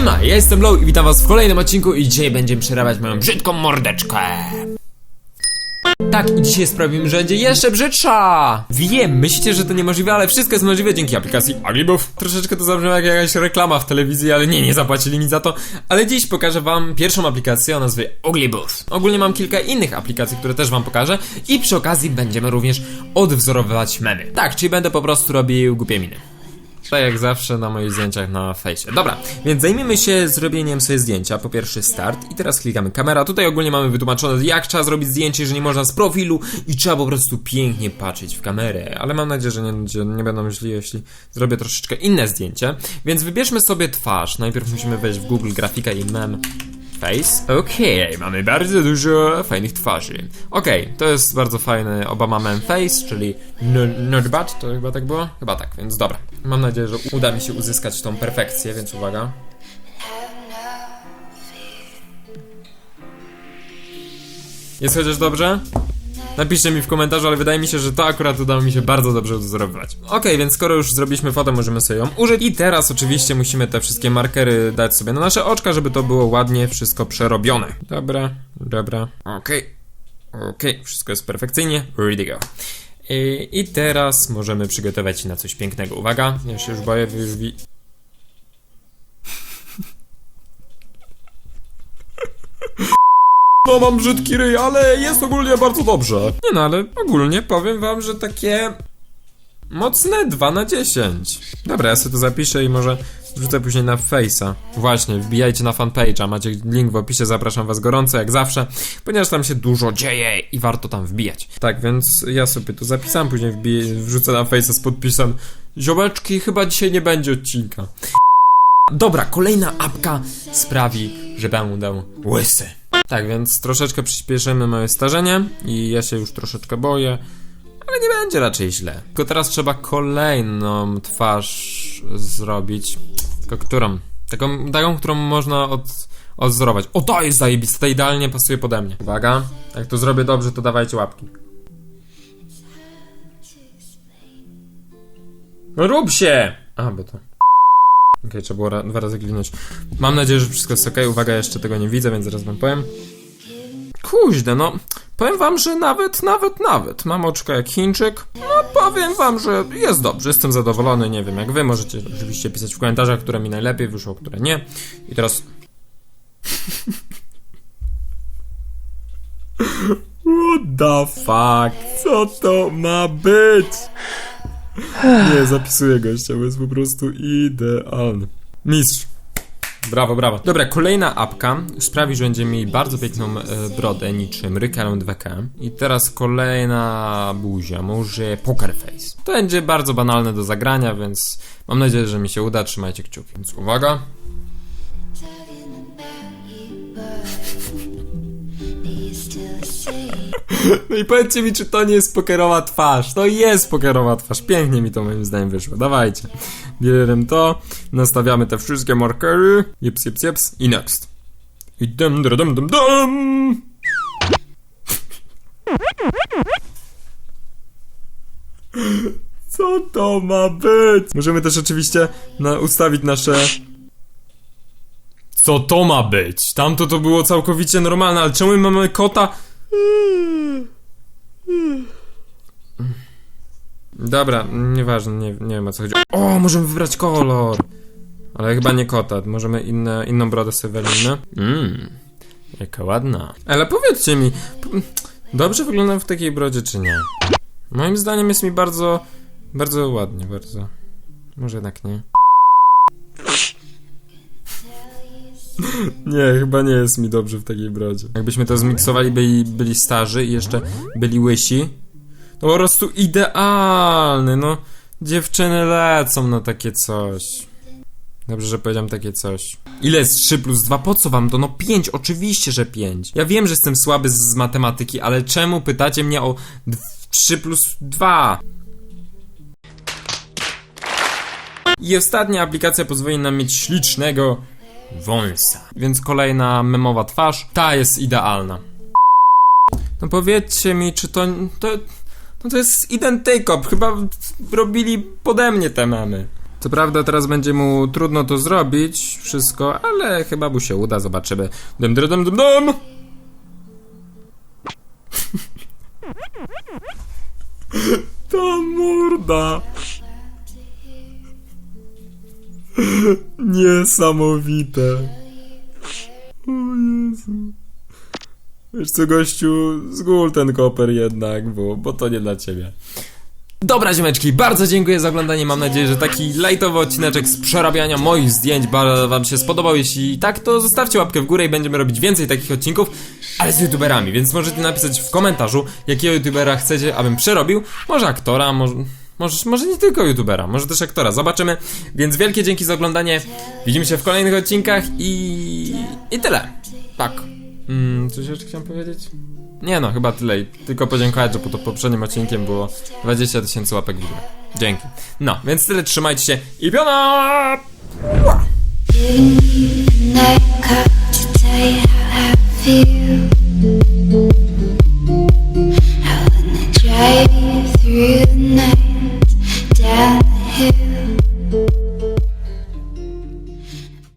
Siema, ja jestem Low i witam was w kolejnym odcinku i dzisiaj będziemy przerabiać moją brzydką mordeczkę. Tak, i dzisiaj sprawimy, że będzie jeszcze brzydsza! Wiem, myślicie, że to niemożliwe, ale wszystko jest możliwe dzięki aplikacji Aglibów. Troszeczkę to zabrzmiało jak jakaś reklama w telewizji, ale nie, nie zapłacili mi za to. Ale dziś pokażę wam pierwszą aplikację o nazwie Oglibów. Ogólnie mam kilka innych aplikacji, które też wam pokażę i przy okazji będziemy również odwzorowywać memy. Tak, czyli będę po prostu robił głupie miny. Tak jak zawsze na moich zdjęciach na fejsie. Dobra, więc zajmijmy się zrobieniem sobie zdjęcia. Po pierwszy start i teraz klikamy kamera. Tutaj ogólnie mamy wytłumaczone jak trzeba zrobić zdjęcie, że nie można z profilu i trzeba po prostu pięknie patrzeć w kamerę. Ale mam nadzieję, że nie, nie będą źli, jeśli zrobię troszeczkę inne zdjęcie. Więc wybierzmy sobie twarz. Najpierw musimy wejść w Google Grafika i mem Face. Okej, mamy bardzo dużo fajnych twarzy. Okej, to jest bardzo fajny Obama Man Face, czyli n- not bad, to chyba tak było? Chyba tak, więc dobra. Mam nadzieję, że uda mi się uzyskać tą perfekcję, więc uwaga. Jest chociaż dobrze? Napiszcie mi w komentarzu, ale wydaje mi się, że to akurat udało mi się bardzo dobrze odwzorowywać. Okej, więc skoro już zrobiliśmy fotę, możemy sobie ją użyć. I teraz oczywiście musimy te wszystkie markery dać sobie na nasze oczka, żeby to było ładnie wszystko przerobione. Dobra, dobra, okej. Okej, wszystko jest perfekcyjnie. Ready go. I, teraz możemy przygotować się na coś pięknego. Uwaga, ja się już boję, już. No mam brzydki ryj, ale jest ogólnie bardzo dobrze. Nie no, ale ogólnie powiem wam, że takie mocne 2 na 10. Dobra, ja sobie to zapiszę i może wrzucę później na Face'a. Właśnie, wbijajcie na fanpage'a, macie link w opisie, zapraszam was gorąco jak zawsze, ponieważ tam się dużo dzieje i warto tam wbijać. Tak, więc ja sobie to zapisałem, później wbiję, wrzucę na Face'a z podpisem Ziomeczki, chyba dzisiaj nie będzie odcinka. Dobra, kolejna apka sprawi, że będę łysy. Tak, więc troszeczkę przyspieszymy moje starzenie i ja się już troszeczkę boję, ale nie będzie raczej źle. Tylko teraz trzeba kolejną twarz zrobić. Tylko którą? Taką, taką którą można od, odzorować. O, to jest zajebiste, idealnie pasuje pode mnie. Uwaga, jak to zrobię dobrze, to dawajcie łapki. Rób się! A, bo to... Okej, trzeba było ra- dwa razy kliknąć. Mam nadzieję, że wszystko jest ok. Uwaga, jeszcze tego nie widzę, więc zaraz wam powiem. Kuźde, no. Powiem wam, że nawet, nawet, nawet. Mam oczko jak Chińczyk. No, powiem wam, że jest dobrze. Jestem zadowolony. Nie wiem jak wy. Możecie oczywiście pisać w komentarzach, które mi najlepiej wyszło, które nie. I teraz... What the fuck? Co to ma być? Nie, zapisuję gościa, bo jest po prostu idealny. Mistrz. Brawo, brawo. Dobra, kolejna apka sprawi, że będziemy mieli bardzo piękną e, brodę, niczym Rykelem 2K. I teraz kolejna buzia, może Poker Face. To będzie bardzo banalne do zagrania, więc mam nadzieję, że mi się uda. Trzymajcie kciuki. Więc uwaga. No i powiedzcie mi, czy to nie jest pokerowa twarz. To jest pokerowa twarz. Pięknie mi to moim zdaniem wyszło. Dawajcie. Bierzemy to, nastawiamy te wszystkie markery. Jeps, jeps, jeps. I next. I dum, dum, dum, dum, dum. Co to ma być? Możemy też oczywiście na, ustawić nasze... Co to ma być? Tamto to było całkowicie normalne, ale czemu my mamy kota? Dobra, nieważne, nie, nie wiem o co chodzi. O, możemy wybrać kolor! Ale chyba nie kota, możemy inne, inną brodę sobie weźmiemy. Mmm, jaka ładna. Ale powiedzcie mi, dobrze wyglądam w takiej brodzie, czy nie? Moim zdaniem jest mi bardzo, bardzo ładnie, bardzo. Może jednak nie. Nie, chyba nie jest mi dobrze w takiej brodzie. Jakbyśmy to zmiksowali, byli, byli starzy i jeszcze byli łysi, to po prostu idealny, no. Dziewczyny lecą na takie coś. Dobrze, że powiedziałem takie coś. Ile jest 3 plus 2? Po co wam to? No 5, oczywiście, że 5. Ja wiem, że jestem słaby z, z matematyki, ale czemu pytacie mnie o dw- 3 plus 2? I ostatnia aplikacja pozwoli nam mieć ślicznego wąsa. Więc kolejna memowa twarz, ta jest idealna. No powiedzcie mi, czy to... to no to jest identyko, chyba robili pode mnie te memy. Co prawda teraz będzie mu trudno to zrobić, wszystko, ale chyba mu się uda, zobaczymy. Dum, dum, dum, dum, dum. Ta morda. Niesamowite. O Jezu. Wiesz co, gościu, zgól ten koper jednak, bo, bo to nie dla ciebie. Dobra, ziomeczki, bardzo dziękuję za oglądanie. Mam nadzieję, że taki lightowy odcineczek z przerabiania moich zdjęć Wam się spodobał. Jeśli tak, to zostawcie łapkę w górę i będziemy robić więcej takich odcinków, ale z youtuberami. Więc możecie napisać w komentarzu, jakiego youtubera chcecie, abym przerobił. Może aktora, może. Może, może nie tylko youtubera, może też aktora. Zobaczymy. Więc wielkie dzięki za oglądanie. Widzimy się w kolejnych odcinkach i. i tyle. Tak. Mm, coś jeszcze chciałem powiedzieć? Nie no, chyba tyle. Tylko podziękować, że to poprzednim odcinkiem było 20 tysięcy łapek w górę. Dzięki. No, więc tyle, trzymajcie się i piona! Wow.